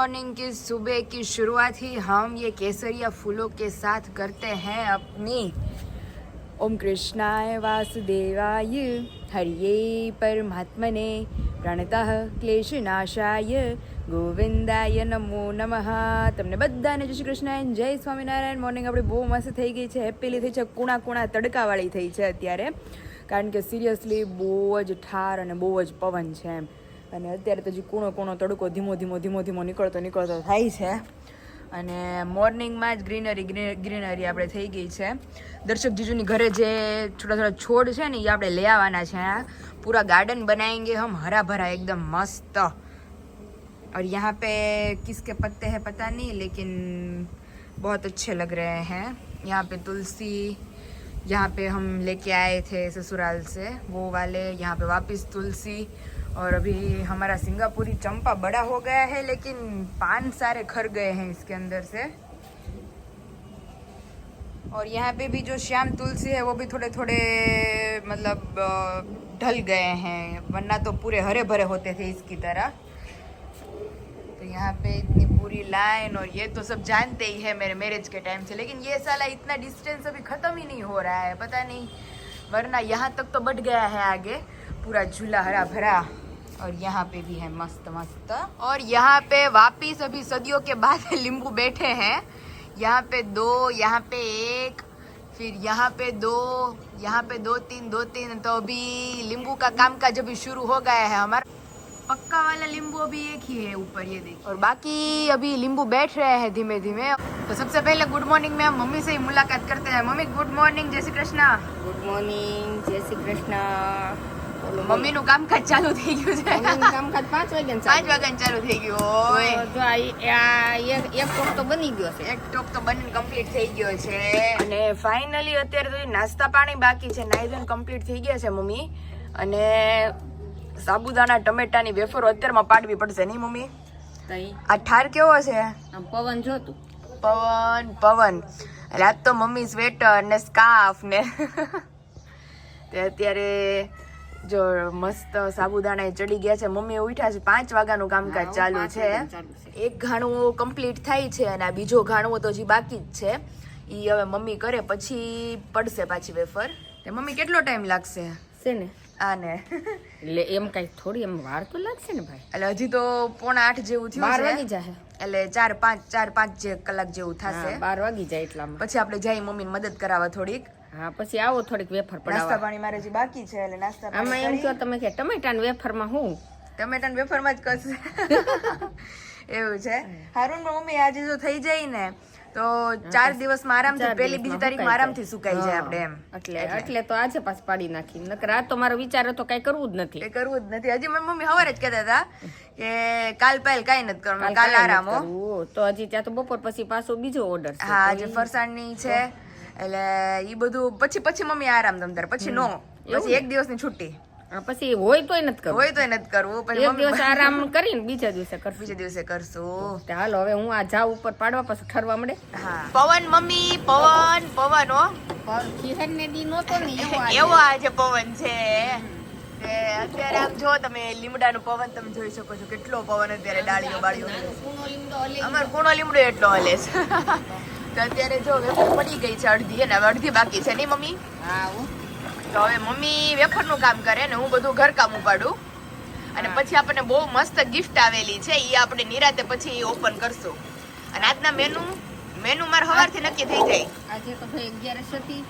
जी very good morning की सुबह की शुरुआत ही हम ये केसरिया फूलों के साथ करते हैं अपनी ओम कृष्णाय वासुदेवाय हरिये परमात्मने प्रणतः क्लेशनाशाय ગોવિંદાય નમો નમઃ તમને બધાને જય શ્રી કૃષ્ણ and જય સ્વામિનારાયણ મોર્નિંગ આપણી બહુ મસ્ત થઈ ગઈ છે હેપીલી થઈ છે કુણા કુણા તડકાવાળી થઈ છે અત્યારે કારણ કે સિરિયસલી બહુ જ ઠાર અને બહુ જ પવન છે એમ અને અત્યારે તો જે કૂણો કૂણો તડકો ધીમો ધીમો ધીમો ધીમો નીકળતો નીકળતો થાય છે. અને મોર્નિંગમાં જ ગ્રીનરી ગ્રીનરી આપણે થઈ ગઈ છે. દર્શક જીજુની ઘરે જે છોટા છોટા છોડ છે ને એ આપણે લઈ આવવાના છે. પૂરા ગાર્ડન બનાવેંગે હમ હરા ભરા એકદમ મસ્ત. और यहाँ पे किसके पत्ते हैं पता नहीं लेकिन बहुत अच्छे लग रहे हैं यहाँ पे तुलसी यहाँ पे हम लेके आए थे ससुराल से वो वाले यहाँ पे वापस तुलसी और अभी हमारा सिंगापुरी चंपा बड़ा हो गया है, लेकिन पान सारे खर गए हैं इसके अंदर से। और यहाँ पे भी जो श्याम तुलसी है, वो भी थोड़े थोड़े मतलब ढल गए हैं, वरना तो पूरे हरे भरे होते थे इसकी तरह। तो यहाँ पे इतनी पूरी लाइन, और ये तो सब जानते ही है मेरे मैरिज के टाइम से, लेकिन ये साला इतना डिस्टेंस अभी खत्म ही नहीं हो रहा है, पता नहीं। वरना यहाँ तक तो बढ़ गया है आगे, पूरा झूला हरा भरा। और यहाँ पे भी है मस्त मस्त। और यहाँ पे वापिस अभी सदियों के बाद लिंबू बैठे हैं। यहाँ पे दो, यहाँ पे एक, फिर यहाँ पे दो, यहाँ पे दो तीन दो तीन। तो अभी लींबू का काम काज अभी शुरू हो गया है हमारा, पक्का वाला लींबू अभी एक ही है ऊपर, ये देखिए। और बाकी अभी लींबू बैठ रहे हैं धीमे धीमे तो सबसे पहले गुड मॉर्निंग में हम मम्मी से ही मुलाकात करते हैं। मम्मी, गुड मॉर्निंग, जय श्री कृष्णा। गुड मॉर्निंग, जय श्री कृष्णा। મમ્મી નું કામકાજ ચાલુ થઈ ગયું છે. કામકાજ પાંચ વાગે પાંચ વાગ્યા ચાલુ થઈ ગયું હોય જો આ એક ટોપ તો બની ગયો છે. એક ટોપ તો બનીને કમ્પ્લીટ થઈ ગયો છે. અને ફાઇનલી અત્યારે તો નાસ્તા પાણી બાકી છે. નાઈ ધોઈને કમ્પ્લીટ થઈ ગયા છે મમ્મી. અને સાબુદાણા ટમેટાની વેફરો અત્યારમાં પાડવી પડશે નહીં મમ્મી? આ ઠાર કેવો છે? પવન જોતું પવન પવન. રાત તો મમ્મી સ્વેટર ને સ્કાફ ને. તે અત્યારે જો મસ્ત સાબુદાણા એ ચડી ગયા છે. મમ્મી ઉઠ્યા છે. પાંચ વાગ્યાનું કામકાજ ચાલુ છે. એક ઘાણું કમ્પ્લીટ થાય છે અને આ બીજો ઘાણું તો હજી બાકી જ છે. એ હવે મમ્મી કરે પછી પડશે પાછી વેફર. તે મમ્મી કેટલો ટાઈમ લાગશે? છે ને. આને. એટલે એમ કઈ થોડી એમ વાર તો લાગશે ને ભાઈ? એટલે હજી તો પોણા આઠ જેવું બાર થયું વાગી જાય એટલે ચાર પાંચ ચાર પાંચ જે કલાક જેવું થશે. બાર વાગી જાય એટલામાં. પછી આપણે જઈ મમ્મીને મદદ કરાવવા થોડીક. હા પછી આવો થોડીક વેફર નાસ્તા પાણી મારે હજી બાકી છે એટલે નાસ્તા આમાં એમ કહો તમે કે ટમેટા વેફરમાં હું? ટમેટા વેફરમાં જ કરશે. એવું છે? હારું પણ મમ્મી આજે જો થઈ જાય ને તો ચાર દિવસમાં આરામથી પહેલી દિવસમાં બીજી તારીખમાં આરામથી સુકાઈ જાય આપણે એમ. એટલે એટલે. તો આજે પાછ પાડી નાખી નકર આ તો મારો વિચાર હતો કઈ કરવું જ નથી. કરવું જ નથી. હજી મમ્મી હવારે જ કહેતા હતા કે કાલ પહેલ કઈ નથી કરવાનું કાલ આરામ. તો હજી ત્યાં તો બપોર પછી પાછો બીજો ઓર્ડર હા આજે ફરસાણની છે. એટલે ઈ બધું પછી પછી મમ્મી આરામ તમ પછી નો. પછી એક દિવસની છુટ્ટી. પછી હોય તોય નથી કરવું. હોય તોય નથી કરવું. પછી એક મમ્મી દિવસ આરામ કરીને બીજા દિવસે કરશું. બીજા દિવસે કરશું. તે હાલો હવે હું આ જાઉં ઉપર પાડવા પાછું ઠરવા મળે. હા. પવન મમ્મી પવન પવન હો. કિરણ ને દી નતો ને એવો એવો આજે પવન છે. અત્યારે આમ જો તમે લીમડાનો પવન તમે જોઈ શકો છો કેટલો પવન અત્યારે ડાળીઓ બાળીઓ અમાર કુણો લીમડો એટલો હલે છે. તો અત્યારે જો વેફર પડી ગઈ છે અડધી અને હવે અડધી બાકી છે. નહીં મમ્મી. તો હવે મમ્મી વેફરનું કામ કરે ને હું બધું ઘરકામ ઉપાડું. અને પછી આપણને બહુ મસ્ત ગિફ્ટ આવેલી છે એ આપણે નિરાતે પછી ઓપન કરશું. અને આજના મેનુ મેનુ મારે સવારથી નક્કી થઈ જાય. આજે તો ભાઈ અગિયારસ હતી.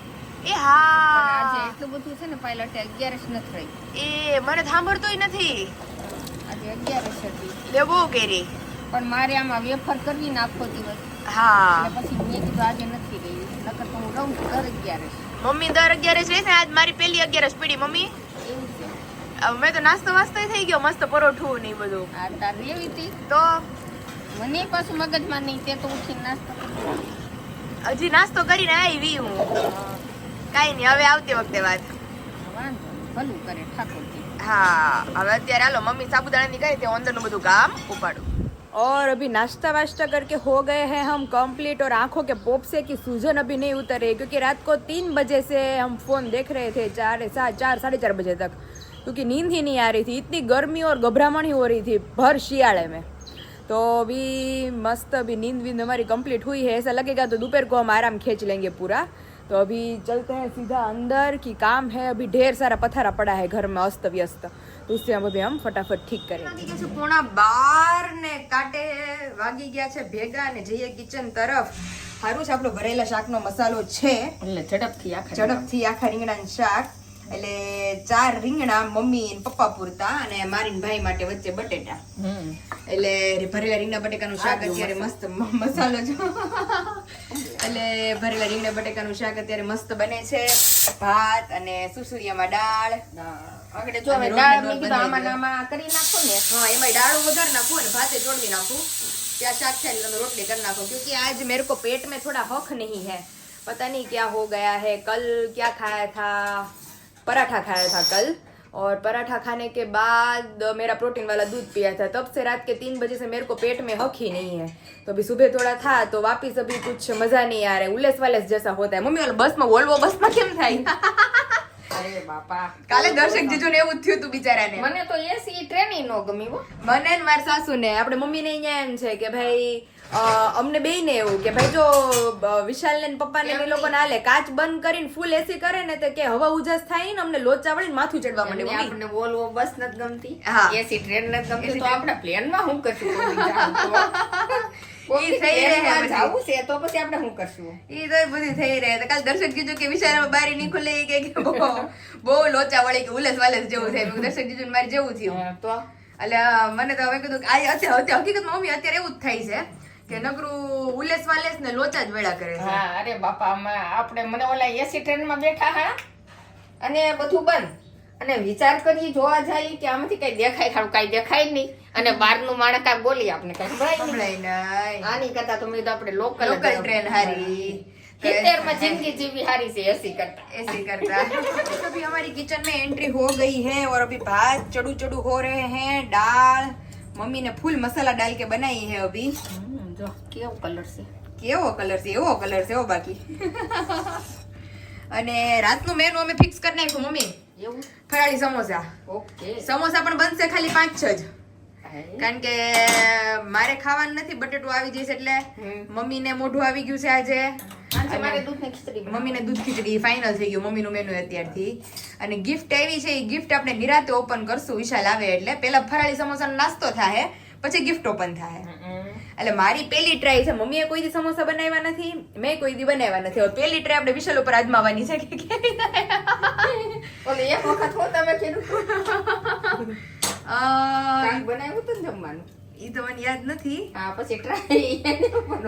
એ હા. આજે એટલું બધું છે ને પાયલટ અગિયારસ નથી રહી એ મને સાંભળતોય નથી. આજે અગિયારસ હતી. લેવો કેરી. પણ મારે આમાં વેફર કરવી નાખો દિવસ. હા. પછી મેં કીધું આજે નથી રહી નકર તો હું રહું દર અગિયારસ મમ્મી દર રહે છે? આજ મારી પહેલી અગિયારસ પડી મમ્મી. મેં તો નાસ્તો વાસ્તો થઈ ગયો મસ્ત પરોઠું ને બધું. આ તાર રેવી હતી? તો? મને પાછું મગજમાં નહીં તે તો ઉઠીને નાસ્તો હજી નાસ્તો કરીને આવી હું. કાંઈ નહીં હવે આવતી વખતે વાત. ભલું કરે ઠાકોરજી. हाँ હવે અત્યારે હાલો મમ્મી સાબુદાણાની ગઈ તે અંદરનું બધું કામ ઉપાડું. और अभी नाश्ता वाश्ता करके हो गए हैं हम कंप्लीट और आँखों के पोप से की सूजन अभी नहीं उतर रही क्योंकि रात को तीन बजे से हम फ़ोन देख रहे थे, चार, सात, चार, साढ़े चार बजे तक। क्योंकि नींद ही नहीं आ रही थी, इतनी गर्मी और घबराहट ही हो रही थी भर शियाड़े में। तो अभी मस्त अभी नींद वींद हमारी कंप्लीट हुई है, ऐसा लगेगा तो दोपहर को हम आराम खींच लेंगे पूरा। तो अभी चलते हैं सीधा अंदर, कि काम है, अभी ढेर सारा पथारा पड़ा है घर में, अस्त व्यस्त। તો ત્યાં બધે આમ ફટાફટ ઠીક કરી. પોણા બાર ને કાટે વાગી ગયા છે ભેગા ને જઈએ કિચન તરફ. સારું છે આપણો ભરેલા શાકનો મસાલો છે. એટલે ઝડપથી આખા ઝડપથી આખા રીંગણાનું શાક. એટલે ચાર રીંગણા મમ્મી ને પપ્પા પૂરતા અને મારી ને ભાઈ માટે વચ્ચે બટેટા હમ એટલે ભરેલા રીંગણા બટેકાનું શાક અત્યારે મસ્ત મ- મસાલો જો એટલે ભરેલા રીંગણા બટેકાનું શાક અત્યારે મસ્ત બને છે ભાત અને સુસુરિયામાં દાળ આગળ જો હવે અને દાળ રોટલી મેં કીધું બંધાઈ આમાં ગયો. ને આમાં કરી નાખો ને हाँ एम डाल वगैरह नाखो और भाते जोड़ नाखो क्या शाक खाए तो रोटली कर नाखो क्योंकि आज मेरे को पेट में थोड़ा हक नहीं है पता नहीं क्या हो गया है कल क्या खाया था पराठा खाया था कल और पराठा खाने के बाद मेरा प्रोटीन वाला दूध पिया था तब से रात के तीन बजे से मेरे को पेट में हक ही नहीं है तो अभी सुबह थोड़ा था तो वापिस अभी कुछ मजा नहीं आ रहा है उल्लेस वालेस जैसा होता है मम्मी वाला बस में वोल्वो बस में केम થાય અરે બાપા કાલે દર્શક જીજુ ને એવું જ થયું હતું બિચારાને મને તો એસી ટ્રેન નો ગમી હો મને ને મારા સાસુ ને આપણે મમ્મી ને અહીંયા એમ છે કે ભાઈ અ, અમને બે ને એવું કે ભાઈ જો વિશાલ ને પપ્પા ને એ લોકો હાલે કાચ બંધ કરીને ફૂલ એસી કરે ને તો કે હવા ઉજાસ થાય ને અમને લોચા વળીને માથું ચડવા માંડે આપણને વોલ્વો બસ નથી ગમતી હા. એસી ટ્રેન નથી ગમતી તો આપણે કરશું? થઈ રહે જાવું છે તો પછી આપણે શું કરશું? ઈ તો બધી થઈ રહે તો કાલ દર્શક કે વિશાલ બારી ની ખુલે કે બહુ લોચા વળી કે ઉલસ વાલસ જેવું થાય. મેં કીધું, મારે જેવું થયું. તો? એટલે મને તો હવે કીધું કે આ અત્યારે હકીકતમાં મમ્મી અત્યારે એવું જ થાય છે. કે નકરું ઉલેસ વાલેસ ને લોચા જ વેળા કરે છે હા અરે બાપા આમાં આપણે મને ઓલા એસી ટ્રેનમાં બેઠા હા અને બધું બંધ અને વિચાર કરી જોવા જાય કે આમાંથી કઈ દેખાય ખારું કઈ દેખાય જ નહીં અને બહારનું માણસ કાંઈ બોલી આપણે કઈ સંભળાય નહીં. સંભળાય નહીં આની કરતા તો મેં તો આપણે લોકલ લોકલ ટ્રેન હારી સિત્તેર માં જિંદગી જીવી હારી છે એસી કરતા ऐसे करता है अभी हमारी किचन में एंट्री हो गई है और अभी भात चड़ू चड़ू हो रहे हैं दाल मम्मी ने फुल मसाला डाल के बनाई है अभी હમ, જો કેવો કલર છે? કેવો કલર છે? એવો કલર છે એવો બાકી. અને રાતનું મેનુ અમે ફિક્સ કરી નાખ્યું મમ્મી. એવું? ફરાળી સમોસા. ઓકે. સમોસા પણ બનશે ખાલી પાંચ છ જ. કારણ કે મારે ખાવાનું નથી બટેટું આવી જશે એટલે મમ્મી મમ્મીને મોઢું આવી ગયું છે આજે. મમ્મીને દૂધ ખીચડી ફાઇનલ થઈ ગયું મમ્મીનું મેનુ અત્યારથી. અને ગિફ્ટ એવી છે એ ગિફ્ટ આપણે નિરાતે ઓપન કરશું વિશાલ આવે એટલે. પેલા ફરાળી સમોસાનો નાસ્તો થાય પછી ગિફ્ટ ઓપન થાય. એટલે મારી પહેલી ટ્રાય છે. મમ્મીએ કોઈ દી સમોસા બનાવ્યા નથી મેં કોઈ દી બનાવ્યા નથી. હવે પેલી ટ્રાય આપણે વિશાલ ઉપર આજમાવાની છે કે કેવી ઓલે એક વખત હો તમે કીધું બનાવ્યું હતું ને જમવાનું? ઈ તો મને યાદ નથી. હા પછી ટ્રાય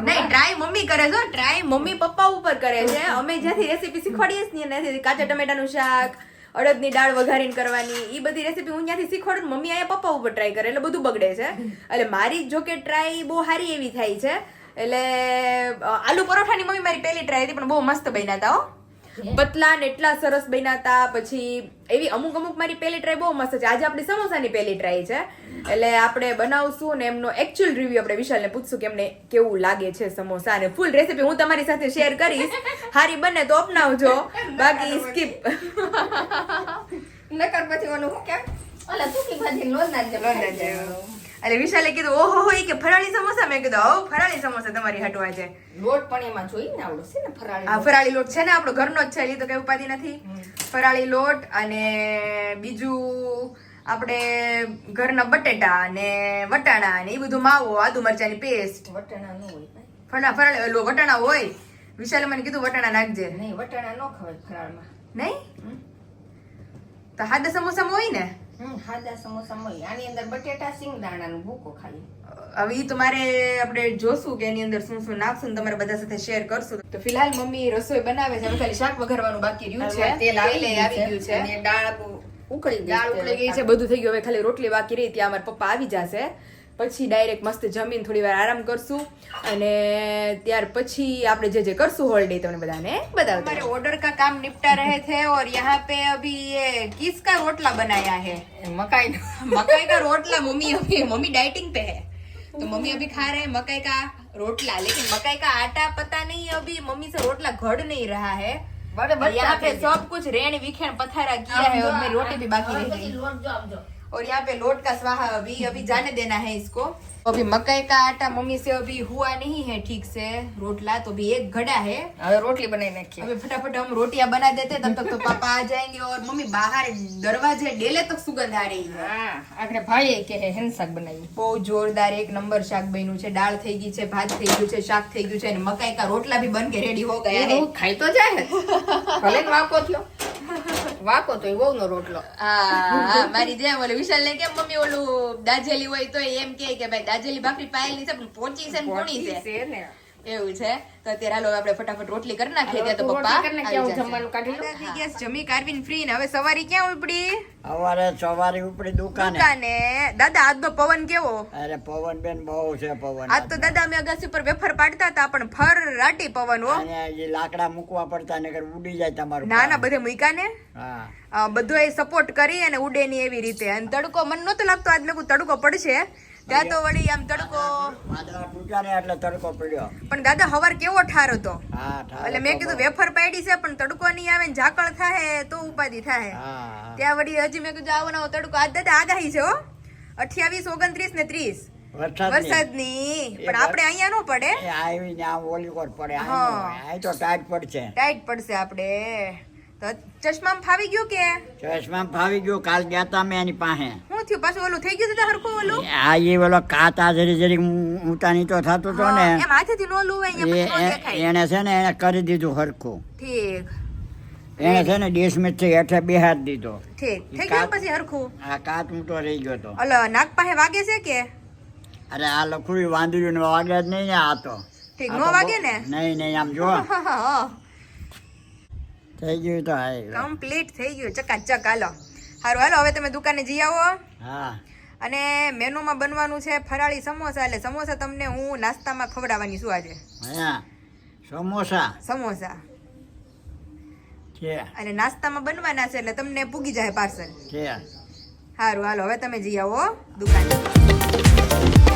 નહીં ટ્રાય મમ્મી કરે છે ટ્રાય મમ્મી પપ્પા ઉપર કરે છે. અમે જ્યાંથી રેસીપી શીખવાડીએ છીએ ને કાચા ટમેટાનું શાક અડદની દાળ વઘારીને કરવાની એ બધી રેસીપી હું ત્યાંથી શીખવાડું મમ્મી અહીંયા પપ્પા ઉપર ટ્રાય કરે, એટલે બધું બગડે છે. એટલે મારી જો કે ટ્રાય બહુ સારી એવી થાય છે. એટલે આલુ પરોઠાની મમ્મી મારી પહેલી ટ્રાય હતી, પણ બહુ મસ્ત બન્યા હતા હો. પતલા ને એટલા સરસ બન્યા હતા પછી એવી અમુક અમુક મારી પહેલી ટ્રાય બહુ મસ્ત છે. આજે આપણી સમોસાની પહેલી ટ્રાય છે. એટલે આપણે બનાવશું ને એમનો એકચ્યુઅલ રિવ્યુ આપણે વિશાલને પૂછશું કે એમને કેવું લાગે છે સમોસા. અને ફૂલ રેસીપી હું તમારી સાથે શેર કરીશ. હારી બને તો અપનાવજો. બાકી સ્કીપ નકર પછી ઓલું હું કેમ? ઓલા સૂકી ભાજી લોન ના એટલે વિશાલે કીધું ઓહો હો કે ફરાળી સમોસા. મેં કીધું હો ફરાળી સમોસા તમારી હટવા છે લોટ પણ એમાં જોઈ ને આવડું છે ને ફરાળી આ ફરાળી લોટ છે ને આપણો ઘરનો જ છે એટલે તો કઈ ઉપાધિ નથી. ફરાળી લોટ અને બીજું આપણે ઘરના બટેટા અને વટાણા અને એ બધું માવો આદુ મરચાની પેસ્ટ. વટાણા ન હોય. ફરા ફરાળી વટાણા હોય. વિશાલે મને કીધું વટાણા નાખજે. નહીં વટાણા ન ખવાય ફરાળમાં. નહીં? તો હાદા સમોસામાં હોય ને? હમ સમોસા હોય. આની અંદર બટેટા સિંગદાણાનું ભૂકો ખાલી હવે ઈ તો મારે આપણે જોશું કે એની અંદર શું શું નાખશું ને તમારે બધા સાથે શેર કરશું. તો ફિલહાલ મમ્મી રસોઈ બનાવે છે. હવે ખાલી શાક વઘારવાનું બાકી રહ્યું છે. તેલ આવી તેલ ગયું આવી ગયું છે. અને દાળ ઉકળી ગઈ દાળ ઉકળી ગઈ છે. બધું થઈ ગયું. હવે ખાલી રોટલી બાકી રહી. ત્યાં અમારા પપ્પા આવી જશે. પછી ડાયરેક્ટ મસ્ત જમીન થોડી વાર આરામ કરશું અને ત્યાર પછી આપણે જે જે કરશું હોલિડે તમને બધાને બતાવતા हमारे ऑर्डर का काम निपटा रहे थे और यहाँ पे अभी ये किसका रोटला बनाया है મકાઈ मकई का रोटला मम्मी अभी मम्मी डाइटिंग पे है तो मम्मी अभी खा रहे हैं मकई का रोटला लेकिन मकई का आटा पता नहीं अभी मम्मी से रोटला घड़ नहीं रहा है બરાબર यहाँ पे सब कुछ रेण विखेण पथारा किया है और मेरी रोटी भी बाकी रह गई લોટ જો આમ જો और यहाँ पे लोट का स्वाहा अभी अभी जाने देना है इसको अभी मकई का आटा मम्मी से अभी हुआ नहीं है ठीक से रोटला तो अभी एक घड़ा है હવે રોટલી બનાવી નાખીએ अभी फटाफट हम रोटियां बना देते हैं, तब तक तो पापा आ जाएंगे और मम्मी बाहर दरवाजे डेले तक सुगंध आ रही है હા આગળ ભાઈએ કે હે હેન શાક બનાવ્યું બહુ જોરદાર એક નંબર શાક બન્યું છે દાળ થઈ ગઈ છે ભાત થઈ ગયું છે શાક થઈ ગયું છે અને મકાઈ કા રોટલા भी बन के रेडी हो गया है એવું ખાઈ તો જાય ભલે ને વાકો થયો વાકો તો વહુ નો રોટલો. હા મારી જેમ ઓલું વિશાલ ને કેમ મમ્મી ઓલું દાજેલી હોય તો એમ કે ભાઈ દાજેલી ભાખરી પાયેલી છે પણ પોચી છે ને પોણી છે. છે ને. એવું છે? તો અત્યારે હાલો આપણે ફટાફટ રોટલી કરી નાખીએ ત્યાં તો પપ્પા. જમવાનું કાઢી જમી કારવીન ફ્રી ને હવે સવારી ક્યાં ઉપડી? સવારે સવારે ઉપડી દુકાને. દુકાને? દાદા આજનો પવન કેવો? અરે પવન બેન બહુ છે પવન. આજ તો દાદા અમે અગાસી પર વેફર પાડતા હતા પણ ફર રાટી પવન હો. અને લાકડા મૂકવા પડતા નકર ઉડી જાય તમારું ના ના બધે મૂક્યા ને? હા. બધો એ સપોર્ટ કરી અને ઉડે ની એવી રીતે. અને તડકો મને નતો લાગતો આજ મેં તડકો પડશે. ત્યાં તો વળી આમ તડકો. ને એટલે તડકો પડ્યો. પણ દાદા હવાર કેવો ઠાર હતો? એટલે મેં કીધું વેફર પાડી છે પણ તડકો નહીં આવે ને ઝાકળ થાય તો ઉપાધિ થાય. ત્યાં વળી હજી મેં કીધું આવો તડકો. આ દાદા આગાહી છે હો. અઠ્યાવીસ ઓગણત્રીસ ને ત્રીસ. વરસાદ વરસાદની. પણ આપણે અહીંયા નો પડે. આમ ઓલી પડે. હા. તો ટાઈટ પડશે. ટાઈટ પડશે આપણે. તો ચશ્મા ફાવી ગયો કે? ચશ્મા ફાવી ગયો કાલ ગયા તા મેં એની પાસે. શું થયું? પાછું ઓલું થઈ ગયું હતું હરખું ઓલું? આ એ ઓલો કાતા જરી જરી ઊંચા નીચો થતો તો ને. એમ હાથેથી નો દેખાય. એને છે ને એને કરી દીધું હરખું. ઠીક. એને છે ને ડીસમિસથી હેઠે બેહાર દીધો. ઠીક. થઈ ગયું પછી હરખું? આ કાત ઊંટો રહી ગયો તો. ઓલો નાક પાસે વાગે છે કે? અરે આ લખુડી વાંદર્યું ને વાગે જ નહીં ને આ તો. ઠીક નો વાગે ને? નહીં નહીં આમ જો થઈ ગયું તો કમ્પ્લીટ થઈ ગયું. ચકાચક હાલો. હારું હાલો હવે તમે દુકાને જઈ આવો હા. અને મેનુમાં બનવાનું છે ફરાળી સમોસા. એટલે સમોસા તમને હું નાસ્તામાં ખવડાવવાની છું આજે. હા સમોસા. સમોસા. અને નાસ્તામાં બનવાના છે એટલે તમને પૂગી જાય પાર્સલ. સારું હાલો હવે તમે જઈ આવો દુકાને.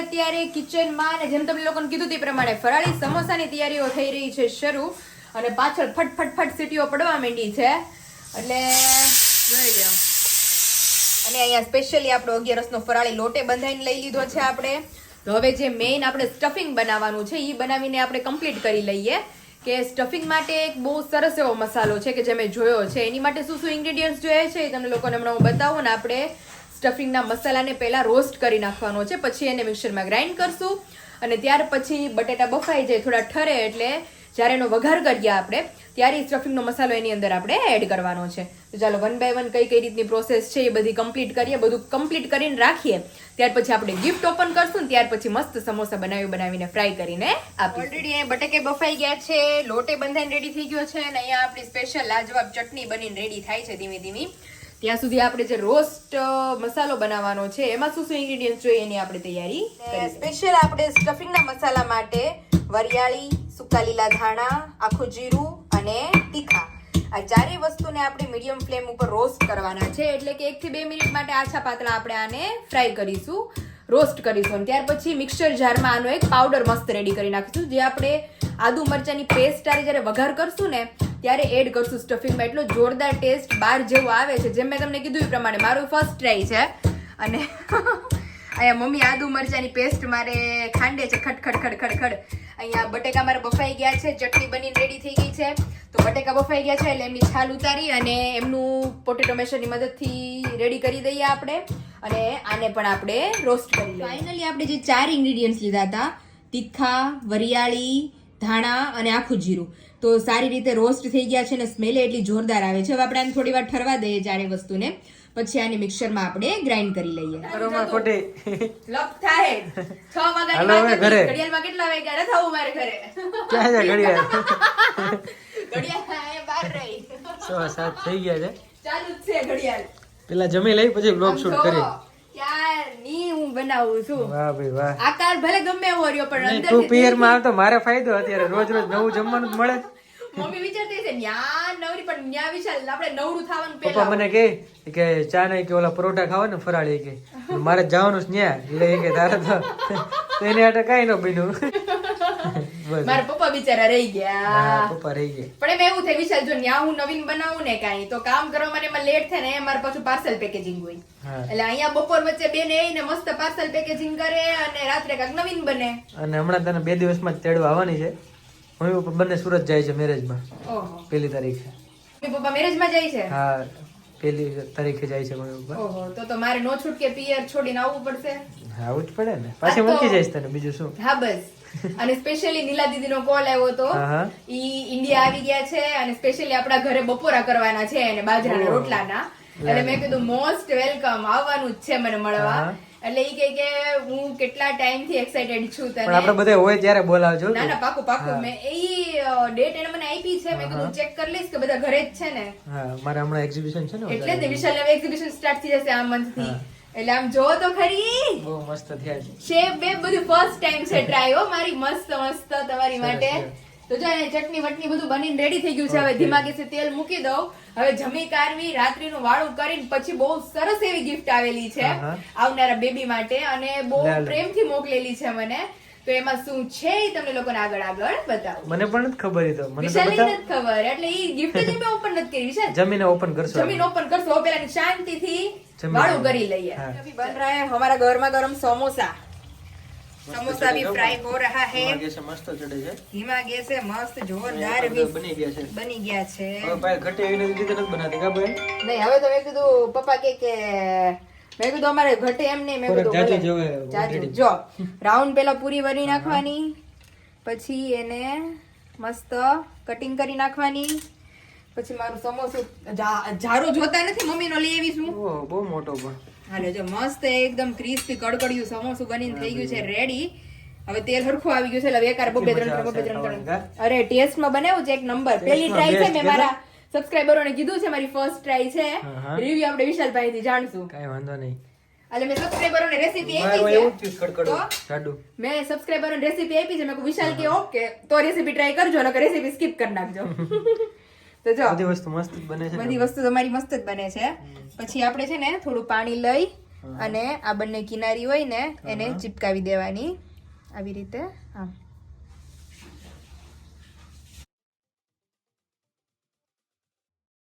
અત્યારે કિચનમાં અને જેમ તમને લોકોને કીધું તે પ્રમાણે ફરાળી સમોસાની તૈયારીઓ થઈ રહી છે શરૂ અને પાછળ ફટ ફટ ફટ સીટીઓ પડવા માંડી છે. એટલે જોઈ લ્યો. અને અહીંયા સ્પેશિયલી આપણો અગિયારસનો ફરાળી લોટે બંધાઈને લઈ લીધો છે આપણે. તો હવે જે મેઇન આપણે સ્ટફિંગ બનાવવાનું છે એ બનાવીને આપણે કમ્પ્લીટ કરી લઈએ કે સ્ટફિંગ માટે એક બહુ સરસ એવો મસાલો છે કે જે મેં જોયો છે. એની માટે શું શું ઇન્ગ્રેડિયન્ટ્સ જોઈએ છે એ તમને લોકોને હમણાં હું બતાવું ને આપણે. સ્ટફિંગના મસાલાને પહેલાં રોસ્ટ કરી નાખવાનો છે, પછી એને મિક્સરમાં ગ્રાઇન્ડ કરશું અને ત્યાર પછી બટેટા બફાઈ જાય, થોડા ઠરે એટલે જ્યારે એનો વઘાર કરીએ આપણે, ત્યારે સ્ટફિંગનો મસાલો એની અંદર આપણે એડ કરવાનો છે. તો ચાલો વન બાય વન કઈ કઈ રીતની પ્રોસેસ છે એ બધી કમ્પ્લીટ કરીએ, બધું કમ્પ્લીટ કરીને રાખીએ. ત્યાર પછી આપણે ગિફ્ટ ઓપન કરશું ને ત્યાર પછી મસ્ત સમોસા બનાવી બનાવીને ફ્રાય કરીને આપી ઓલરેડી બટેકે બફાઈ ગયા છે, લોટે બંધાઈને રેડી થઈ ગયો છે અને અહીંયા આપણી સ્પેશિયલ લાજવાબ ચટણી બનીને રેડી થાય છે ધીમે ધીમી. ત્યાં સુધી આપણે જે રોસ્ટ મસાલો બનાવવાનો છે એમાં શું શું ઇન્ગ્રેડિયન્ટ જોઈએ એની આપણે તૈયારી સ્પેશિયલ આપણે સ્ટફિંગના મસાલા માટે વરિયાળી સૂકા લીલા ધાણા આખું જીરું અને તીખા. આ ચારેય વસ્તુને આપણે મીડિયમ ફ્લેમ ઉપર રોસ્ટ કરવાના છે એટલે કે એકથી બે મિનિટ માટે આછા પાતળા આપણે આને ફ્રાય કરીશું. રોસ્ટ કરીશું. અને ત્યાર પછી મિક્સચર જારમાં આનો એક પાવડર મસ્ત રેડી કરી નાખીશું. જે આપણે આદુ મરચાંની પેસ્ટ આરે જ્યારે વઘાર કરશું ને, ત્યારે એડ કરશું સ્ટફિંગમાં એટલો જોરદાર ટેસ્ટ બહાર જેવો આવે છે. જેમ મેં તમને કીધું એ પ્રમાણે. મારું ફર્સ્ટ ટ્રાય છે. અને અહીંયા મમ્મી આદુ મરચાંની પેસ્ટ મારે ખાંડે છે. ખડ ખડ ખડ ખડ ખડ. અહીંયા બટેકા મારે બફાઈ ગયા છે. ચટણી બનીને રેડી થઈ ગઈ છે. તો બટેકા બફાઈ ગયા છે એટલે એમની છાલ ઉતારી અને એમનું પોટેટો મેશરની મદદથી રેડી કરી દઈએ આપણે. અને આને પણ આપણે રોસ્ટ કરી લઈએ. ફાઇનલી આપણે જે ચાર ઇન્ગ્રેડિયન્ટ્સ લીધા હતા તીખા વરિયાળી ધાણા અને આખું જીરું. તો સારી રીતે રોસ્ટ થઈ ગયા છે અને સ્મેલ એટલી જોરદાર આવે છે. હવે આપણે આને થોડી વાર ઠરવા દઈએ ચારે વસ્તુને. પછી આને મિક્સરમાં આપણે ગ્રાઇન્ડ કરી લઈએ. ખોટી. લપ થાય. છ વાગ્યાની. ઘડિયાળમાં કેટલા વાગ્યા? નથી થવું મારે ઘરે. ક્યાં છે ઘડિયાળ? ઘડિયાળ એ બહાર રહી. સો સાત થઈ ગયા છે. ચાલુ જ છે ઘડિયાળ. પેલા જમી લઈ પછી બ્લોગ શૂટ કરી હું બનાવું છું. વાહ ભાઈ વાહ. આકાર ભલે ગમે એવો રહ્યો પણ અંદર તું પિયરમાં આવતો મારે ફાયદો અત્યારે રોજ રોજ નવું જમવાનું જ મળે મમ્મી વિચારતી છે ન્યા નવરી પણ ન્યા વિચાર આપણે નવરું થવાનું પપ્પા મને કહે કે ચા નહીં કે ઓલા પરોઠા ખાવા ને ફરાળી કે. મારે જવાનું છે ન્યા એટલે એ કે તારે તો એને હાટે કાંઈ ન બન્યું. મારા પપ્પા બિચારા રહી ગયા. પપ્પા રહી ગયા. પણ એમ એવું થાય વિશાલ જો ન્યા હું નવીન બનાવું ને કઈ તો કામ કરવા મને એમાં લેટ થાય ને એ મારે પાછું પાર્સલ પેકેજિંગ હોય. એટલે અહીંયા બપોર વચ્ચે બેન એ ને મસ્ત પાર્સલ પેકેજિંગ કરે અને રાત્રે કાંઈક નવીન બને. અને હમણાં તને બે દિવસમાં જ તેડવા આવવાની છે. મમ્મી પપ્પા બંને સુરત જાય છે મેરેજમાં ઓહો. પેલી તારીખે. મમ્મી પપ્પા મેરેજમાં જાય છે? હા પેલી તારીખે જાય છે મમ્મી પપ્પા. ઓહો તો તો મારે નો છૂટકે પિયર છોડીને આવવું પડશે? હા, આવું જ પડે ને. પાછી મૂકી જઈશ તને બીજું શું? હા બસ. અને સ્પેશિયલી નીલા દીદીનો કોલ આવ્યો હા. ઈ ઇન્ડિયા આવી ગયા છે અને સ્પેશિયલી આપણા ઘરે બપોરા કરવાના છે અને બાજરાના રોટલાના. એટલે મેં કીધું મોસ્ટ વેલકમ. આવવાનું જ છે મને મળવા. એટલે ઈ કહે કે હું કેટલા ટાઈમથી એક્સાઇટેડ છું પણ આપણે બધે હોય ત્યારે બોલાવજો. ના ના પાકું પાકું. મેં ઈ ડેટ એને મને આપી છે. મેં કીધું ચેક કરી લઈશ કે બધા ઘરે જ છે ને. હા મારે હમણાં એક્ઝિબિશન છે ને એટલે જ વિશાલ હવે એક્ઝિબિશન સ્ટાર્ટ થઈ જશે આ મંથથી. એટલે આમ જો તો ખરી. બહુ મસ્ત થયા છે. શેપ બે બધું ફર્સ્ટ ટાઈમ છે ટ્રાય હો. મારી મસ્ત મસ્ત તમારી માટે. તો જો એને ચટણી વટણી બધું બનીને રેડી થઈ ગયું છે. હવે ધીમા ગેસે તેલ મૂકી દઉં. હવે જમી કારવી રાત્રિનું વાળું કરીને પછી બહુ સરસ એવી ગિફ્ટ આવેલી છે આવનારા બેબી માટે અને બહુ પ્રેમથી મોકલેલી છે મને. તો એમાં શું છે એ તમને લોકોને આગળ આગળ બતાવો. મને પણ ખબર તો. મને તો નથી ખબર એટલે એ ગિફ્ટ જ ઓપન નથી કરી. છે જમીન ઓપન કરશો જમીન ઓપન કરશો પેલા શાંતિથી વાળું કરી લઈએ. બન રહે હમારા ગરમા ગરમ સમોસા. समोसा समोसा भी फ्राई हो रहा है ધીમા ગેસે મસ્ત ચડે છે ધીમા ગેસે મસ્ત જોરદાર અને भी બની ગયા છે બની ગયા છે હવે ભાઈ ઘટે એવી રીતે નથી બનાતી કા ભાઈ નહીં હવે તો મેં કીધું પપ્પા કે કે મેં કીધું અમારે ઘટે એમ નહીં મેં થોડાક કીધું જાજુ ભલે. જોવે જાજુ. already. જો રાઉન્ડ પેલા પૂરી વરી નાખવાની પછી એને મસ્ત કટિંગ કરી નાખવાની પછી મારું સમોસું જા- જારું જોતા નથી મમ્મી નો લઈ આવીશું ઓહ બહુ મોટો પણ હાલો જો મસ્ત એકદમ ક્રિસ્પી કડકડિયું સમોસું બનીને થઈ ગયું છે રેડી હવે તેલ હરખું આવી ગયું છે એટલે એકાર બબે ત્રણ બબે ત્રણ ત્રણ. અરે ટેસ્ટમાં બનાવ્યું છે એક નંબર પેલી ટ્રાય છે મેં મારા સબસ્ક્રાઇબરોને કીધું છે મારી ફર્સ્ટ ટ્રાય છે. રિવ્યુ આપણે વિશાલભાઈ થી જાણશું. કાંઈ વાંધો નહીં. એટલે મેં સબસ્ક્રાઇબરોને રેસીપી આપી છે. મેં સબસ્ક્રાઇબરોને રેસીપી આપી છે મેં વિશાલ કે ઓકે તો રેસીપી ટ્રાય કરજો નકર રેસીપી સ્કીપ કરી નાખજો. તો જો બધી વસ્તુ મસ્ત જ બને છે બધી વસ્તુ તમારી મસ્ત જ બને છે. પછી આપણે છે ને થોડું પાણી લઈ અને આ બંને કિનારી હોય ને એને ચીપકાવી દેવાની. આવી રીતે આમ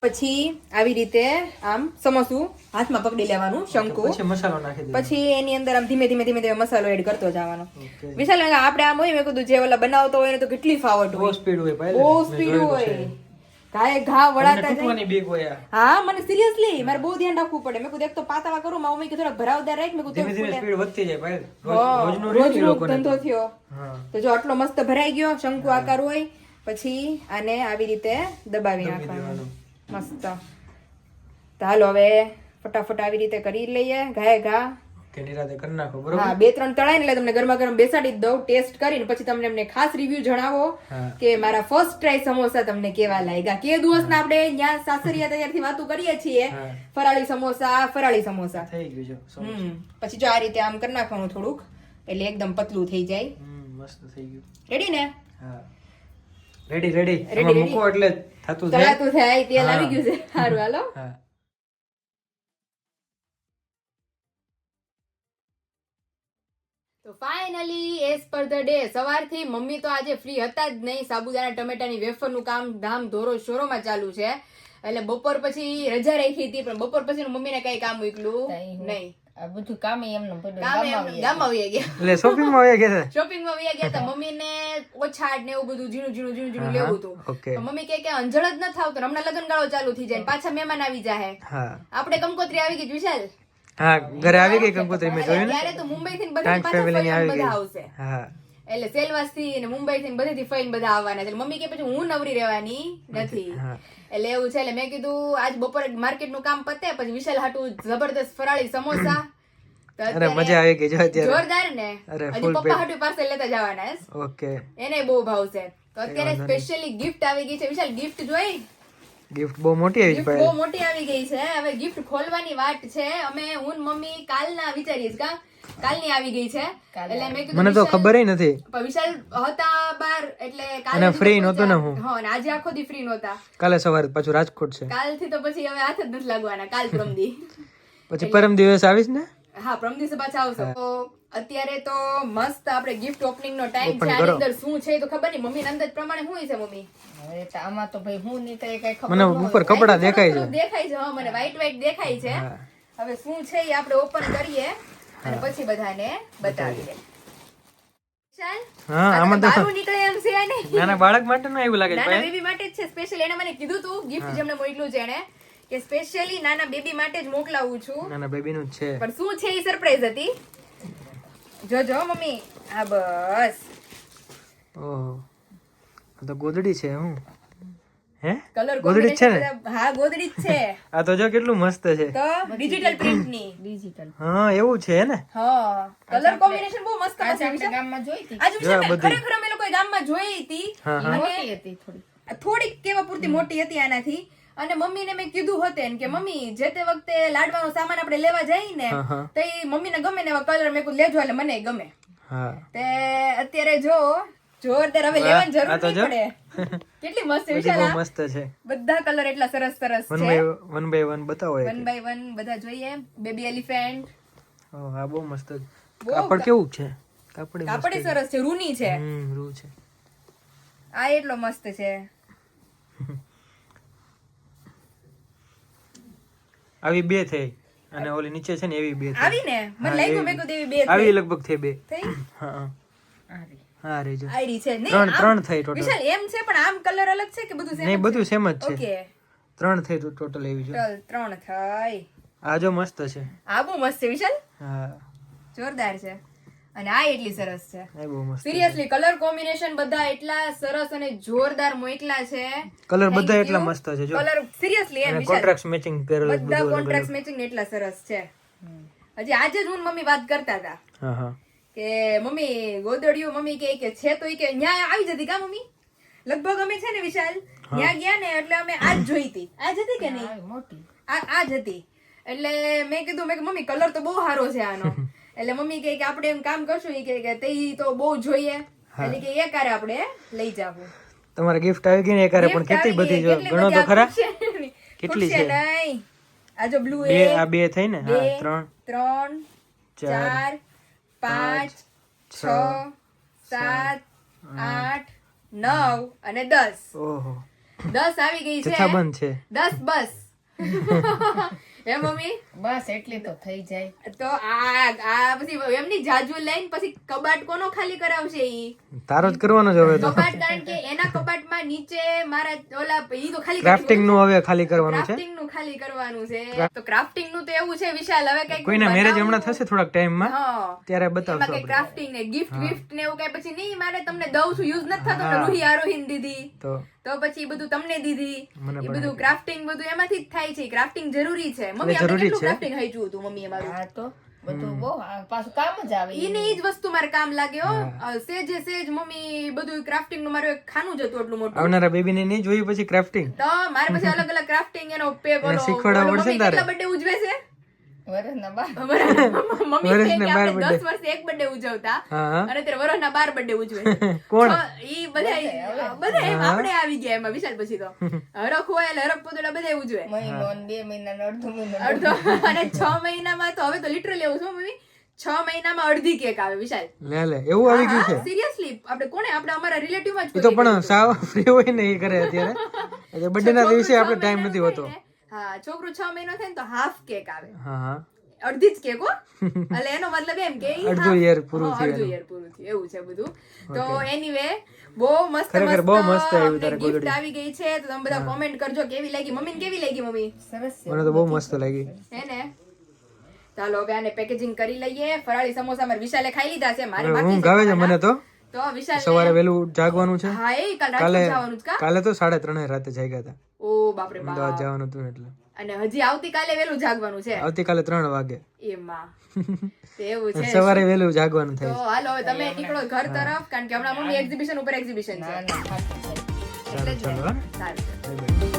પછી આવી રીતે આમ સમોસું હાથમાં પકડી લેવાનું શંકુ. પછી મસાલો નાખી પછી એની અંદર આમ ધીમે ધીમે ધીમે ધીમે મસાલો એડ કરતો જવાનો. વિશાલ આપણે આમ હોય મેં કીધું જે ઓલા બનાવતો હોય ને તો કેટલી ફાવટ બહુ હોય સ્પીડ હોય બહુ સ્પીડ હોય. ઘાએ ઘા વળાતા જાય બીક હોય હા મને સિરિયસલી મારે બહુ ધ્યાન રાખવું પડે. મેં કીધું એક તો પાતળા કરું મારા મમ્મી કે થોડા ભરાવદાર રાખ. મેં કીધું ધીમે. સ્પીડ વધતી જાય ભાઈ. એ રોજનો ધંધો થયો. હા. તો જો આટલો મસ્ત ભરાઈ ગયો શંકુ આકાર હોય પછી આને આવી રીતે દબાવી દબાવી નાખવાનું. મસ્ત. તો હાલો હવે ફટાફટ આવી રીતે કરી લઈએ. ઘાએ ઘા. કે નિરાતે કરી નાખો હા બે ત્રણ તળાય એટલે તમને ગરમા ગરમ બેસાડી જ દઉં ટેસ્ટ કરીને પછી તમને એમને ખાસ રિવ્યુ જણાવો કે મારા ફર્સ્ટ ટ્રાય સમોસા તમને કેવા લાગ્યા. કે દિવસના આપણે ત્યાં સાસરિયા તૈયારથી વાતો કરીએ છીએ ફરાળી સમોસા ફરાળી સમોસા. થઈ ગયું છે પછી જો આ રીતે આમ કરી નાખવાનું થોડુંક એટલે એકદમ પતલું થઈ જાય. મસ્ત થઈ ગયું. રેડી ને? હા. રેડી રેડી રેડી મૂકો એટલે થતું થાય તેલ આવી ગયું છે. સારું હાલો. હા. તો finally as per the day સવારથી મમ્મી તો આજે ફ્રી હતા જ નહીં. સાબુદાના ટમેટાની વેફરનું કામ ધામ ધોરો શોરોમાં ચાલુ છે. એટલે બપોર પછી રજા રાખી હતી પણ બપોર પછી મમ્મીને કઈ કામ ઉકલું નહીં. બધું કામે એમનું પડ્યું. કામ એમ ગામમાં ગયા. એટલે શોપિંગમાં આવ્યા ગયા શોપિંગમાં વહી ગયા હતા. મમ્મીને ઓછા ને એવું બધું ઝીણું ઝીણું ઝીણું ઝીણું લેવું હતું. તો મમ્મી કે કે અંજળ જ ન થાવ તો હમણાં લગ્નગાળો ચાલુ થઈ જાય પાછા મહેમાન આવી જાય આપણે કંકોત્રી આવી ગઈ વિશાલ હા ઘરે આવી ગઈ કંકોત્રી મેં જોયું ને? ત્યારે તો મુંબઈ થી બધા family ની આવી ગઈ. આવશે. હા. એટલે સેલવાસથી ને મુંબઈ થી બધેથી ફઈને બધા આવવાના છે. મમ્મી કે પછી હું નવરી રહેવાની નથી. એટલે એવું છે. એટલે મેં કીધું આજ બપોરે માર્કેટનું કામ પતે પછી વિશાલ હાટુ જબરદસ્ત ફરાળી સમોસા. અરે મજા આવી ગઈ જો અત્યારે. જોરદાર ને? અરે, હજી પપ્પા. હાટુ પાર્સલ લેતા જવાના ઓકે. એને બહુ ભાવશે તો અત્યારે સ્પેશિયલી ગિફ્ટ આવી ગઈ છે. વિશાલ ગિફ્ટ જોઈ? ગિફ્ટ બહુ મોટી આવી ગિફ્ટ બહુ મોટી આવી ગઈ છે. હવે ગિફ્ટ ખોલવાની વાત છે. અમે હું મમ્મી કાલના વિચારીએ છીએ કા કાલની આવી ગઈ છે. એટલે મેં કીધું મને તો ખબર નથી. પણ વિશાલ હતા બાર એટલે કાલે અને તો નહોતો ને હું. હા અને આજે આખો દી ફ્રી નહોતા. કાલે સવારે પાછું રાજકોટ છે. કાલથી તો પછી હવે હાથ જ નથી લાગવાના. કાલ પ્રમદી પછી પરમ દિવસ આવીશ ને? હા પરમ દિવસે પાછા આવશો. તો અત્યારે તો મસ્ત આપણે ગિફ્ટ ઓપનિંગ નો ટાઈમ છે. આની અંદર શું છે એ તો ખબર નહીં. મમ્મી અંદાજ પ્રમાણે શું છે મમ્મી? હવે તો આમાં તો ભાઈ હું નહીં થાય કઈ ખબર મને ઉપર કપડા દેખાય છે. દેખાય છે હા મને વ્હાઈટ વ્હાઈટ દેખાય છે. હવે શું છે એ આપણે ઓપન કરીએ અને પછી બધાને બતાવીએ. તો તો નાના બાળક માટે ના એવું લાગે છે નાના બેબી માટે જ છે સ્પેશિયલ એને મને કીધું તું ગિફ્ટ જેમને મોકલ્યું છે એને કે સ્પેશિયલી નાના બેબી માટે જ મોકલાવું છું. નાના બેબી નું છે. પણ શું છે એ સરપ્રાઈઝ હતી? જોજો મમ્મી. હા બસ. ઓહો. આ તો ગોદડી છે હું. હે? કલર ગોદડી છે ને? હા ગોદડી જ છે. આ તો જો કેટલું મસ્ત છે. તો ડિજિટલ પ્રિન્ટની ડિજિટલ હા એવું છે ને? હા. કલર કોમ્બિનેશન બહુ મસ્ત છે આપણે. ગામમાં જોઈ હતી. આજે. ખરેખર અમે લોકોએ ગામમાં જોઈ હતી. અને મોટી હતી થોડી થોડીક કેવા પૂરતી મોટી હતી આનાથી. અને મમ્મીને મેં કીધું હતું કે મમ્મી જે તે વખતે લાડવાનો સામાન આપણે લેવા જઈએ ને હા, હા. તો એ મમ્મીને ગમે ને એવા કલર મેં કીધું લેજો એટલે મને ગમે. તે અત્યારે જો જોરદાર હવે લેવાની જરૂર નહીં પડે. કેટલી મસ્ત બધી વિશાલ. મસ્ત છે. બધા કલર એટલા સરસ સરસ છે. વન બાય વન બતાવો વન બાય વન બધા જોઈએ. બેબી એલિફેન્ટ આ બહુ મસ્ત. કાપડ કેવું છે? કાપડ કાપડે. સરસ છે રૂની છે. રૂ છે. આ એટલો મસ્ત છે. આવી બે થઈ. અને ઓલી નીચે છે ને એવી બે આવી ને મને લાગ્યું મેં કીધું એવી બે આવી લગભગ થઈ બે. થઈ? હા હા. રેજો આઈડી છે. નહીં, ત્રણ ત્રણ થઈ ટોટલ વિશાલ એમ છે પણ આમ કલર અલગ છે કે બધું સેમ નહીં બધું સેમ જ છે? ઓકે ત્રણ થઈ ટોટલ એવી છે ચલ ત્રણ થઈ. આ જો મસ્ત છે. આ બહુ મસ્ત છે વિશાલ. હા. જોરદાર છે. અને આ એટલી સરસ છે. આ બહુ મસ્ત સિરિયસલી કલર કોમ્બિનેશન બધા એટલા સરસ અને જોરદાર મોકલા છે. કલર બધા એટલા મસ્ત છે જો. કલર સિરિયસલી એમ કોન્ટ્રાક્ટ મેચિંગ કરેલું બધા કોન્ટ્રાક્ટ મેચિંગ એટલા સરસ છે. હજી આજે જ હું મમ્મી વાત કરતા હતા. હા હા. કે મમ્મી ગોદડિયું મમ્મી કે કે છે તો કે ન્યા આવી જતી કા મમ્મી? લગભગ અમે છે ને વિશાલ ત્યાં ગયા ને એટલે અમે આજ જોઈ હતી. આજ હતી કે નહીં? મોટી. આ આજ હતી. એટલે મેં કીધું મેં કીધું, મમ્મી કલર તો બહુ સારો છે આનો. એટલે મમ્મી કહે કે આપણે એમ કામ કરશું એ કહે કે તે તો બહુ જોઈએ. એટલે કે એ કારે આપણે લઈ જાવું. તમારે ગિફ્ટ આવી ગઈ ને એકારે પણ કેટલી બધી જો ઘણો તો ખરા? કેટલી છે? નહીં. આ જો બ્લુ એ આ બે થઈ ને? હા ત્રણ. ત્રણ ચાર પાંચ છ સાત આઠ નવ અને દસ. ઓહો. દસ આવી ગઈ છે. દસ બસ. હે મમ્મી? બસ એટલી તો થઈ જાય. તો આ આ પછી એમની જાજુ લઈને પછી કબાટ કોનો ખાલી કરાવશે ઈ? તારો જ કરવાનો જ હવે તો. કબાટ કારણ કે એના કબાટમાં નીચે મારા ઓલા ઈ તો ખાલી ક્રાફ્ટિંગનું હવે ખાલી કરવાનું છે? ક્રાફ્ટિંગનું ખાલી કરવાનું છે. તો ક્રાફ્ટિંગનું તો એવું છે વિશાલ હવે કઈ કોઈના મેરેજ હમણાં થશે થોડાક ટાઈમમાં? હા. ત્યારે બતાવશો કઈ આપણે. ક્રાફ્ટિંગ ને ગિફ્ટ ગિફ્ટ ને એવું કઈ પછી નહીં મારે તમને દઉં છું યુઝ નથી થતો તો રૂહી આરોહીન દીધી. તો તો પછી બધું તમને દીધી. એ બધું ક્રાફ્ટિંગ બધું એમાંથી જ થાય છે. ક્રાફ્ટિંગ જરૂરી છે. મમ્મી આપણે કેટલું ક્રાફ્ટિંગ હઈચું હતું મમ્મી અમારું હા તો બધું બહુ પાછું કામ જ આવે એને. જ વસ્તુ મારે કામ લાગે હો. અ, સેજ મમ્મી બધું ક્રાફ્ટિંગનું મારું એક ખાનું જ હતું એટલું મોટું. આવનારા બેબી ને નહીં જોયું પછી ક્રાફ્ટિંગ તો મારે પછી અલગ અલગ ક્રાફ્ટિંગ એનો પે બોલો શીખવાડવા પડશે તારે. બર્થડે ઉજવે છે? બાર. મમ્મી. દસ વર્ષે એક બર્થડે ઉજવતા અને અત્યારે વરસના બાર બર્થડે ઉજવે કોણ? છ- ઈ બધા બધા એમ આપણે આવી ગયા એમાં વિશાલ પછી તો. હરખ હોય એટલે હરખ પોતળા બધા ઉજવે. મહિનો બે મહિના અડધો મહિનો. અડધો. અને છ મહિનામાં તો હવે તો લિટરલી એવું મમ્મી? છ મહિનામાં અડધી કેક આવે વિશાલ. લે લે એવું આવી ગયું છે? સિરિયસલી આપણે કોને આપણે અમારા રિલેટિવ જ તો પણ સાવ ફ્રી હોય ને એ કરે અત્યારે. બર્થડે ના દિવસે આપણે ટાઈમ નથી હોતો. હા છોકરું છ મહિનો થાય ને તો હાફ કેક આવે. હા હા. અડધી જ કેક હો. એટલે એનો મતલબ એમ કે અડધું યર પૂરું થયું અડધું યર પૂરું થયું. એવું છે બધું. તો એનીવે બહુ મસ્ત ખરેખર બહુ મસ્ત આવ્યું તારે ગિફ્ટ આવી ગઈ છે. તો તમે બધા કોમેન્ટ કરજો કેવી લાગી. મમ્મીને કેવી લાગી મમ્મી? સરસ છે. મને તો બહુ મસ્ત લાગી. હે ને? ચાલો હવે આને પેકેજિંગ કરી લઈએ. ફરાળી સમોસા મારે વિશાલે ખાઈ લીધા છે. મારે બાકી છે. મને તો. તો વિશાલ સવારે વહેલું જાગવાનું છે. હા એ કાલે જવાનું છે કાલે તો સાડા ત્રણે રાતે જાગ્યા હતા. ઓ બાપરે બાપ. અમદાવાદ જવાનું હતું એટલે. અને હજી આવતીકાલે વહેલું જાગવાનું છે? આવતીકાલે ત્રણ વાગે. એમાં એવું છે. સવારે વહેલું જાગવાનું તો હાલો હવે તમે નીકળો ઘર તરફ કારણ કે હમણાં મમ્મી એક્ઝિબિશન ઉપર એક્ઝિબિશન છે. ના ના ખાતું છે એટલે ચાલો, સારું.